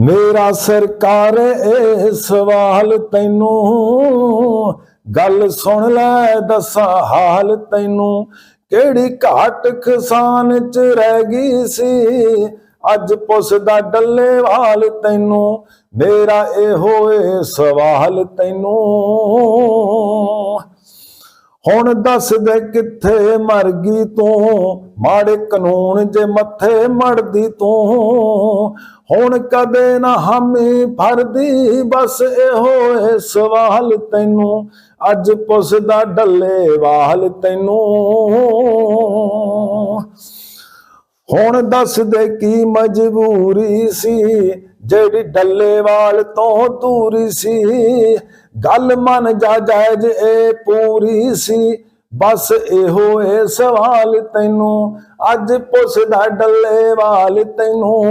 ਮੇਰਾ ਸਰਕਾਰ ਇਹ ਸਵਾਲ ਤੈਨੂੰ ਗੱਲ ਸੁਣ ਲੈ, ਦੱਸਾਂ ਹਾਲ ਤੈਨੂੰ। ਕਿਹੜੀ ਘਾਟ ਖਸਾਨ ਚ ਰਹਿ ਗਈ ਸੀ? ਅੱਜ ਪੁੱਛਦਾ ਡੱਲੇਵਾਲ ਤੈਨੂੰ। ਮੇਰਾ ਇਹੋ ਏ ਸਵਾਲ ਤੈਨੂੰ। ਹੁਣ ਦੱਸ ਦੇ ਕਿੱਥੇ ਮਰ ਗਈ ਤੂੰ? ਮਾੜੇ ਕਾਨੂੰਨ ਜੇ ਮੱਥੇ ਮੜਦੀ ਤੂੰ। ਹੁਣ ਕਦੇ ਨਾ ਹਾਮੀ ਫਰਦੀ ਬਸ ਇਹੋ ਏ ਸਵਾਲ ਤੈਨੂੰ, ਅੱਜ ਪੁੱਛਦਾ ਡੱਲੇ ਵਾਲ ਤੈਨੂੰ। ਹੁਣ ਦੱਸ ਦੇ ਕੀ ਮਜਬੂਰੀ ਸੀ, ਜਿਹੜੀ ਡੱਲੇਵਾਲ ਤੋਂ ਦੂਰੀ ਸੀ। ਗੱਲ ਮਨ ਜਾ ਜਾਇਜ਼ ਇਹ ਪੂਰੀ ਸੀ, ਬਸ ਇਹੋ ਏ ਸਵਾਲ ਤੈਨੂੰ, ਅੱਜ ਪੁੱਛਦਾ ਡੱਲੇਵਾਲ ਤੈਨੂੰ।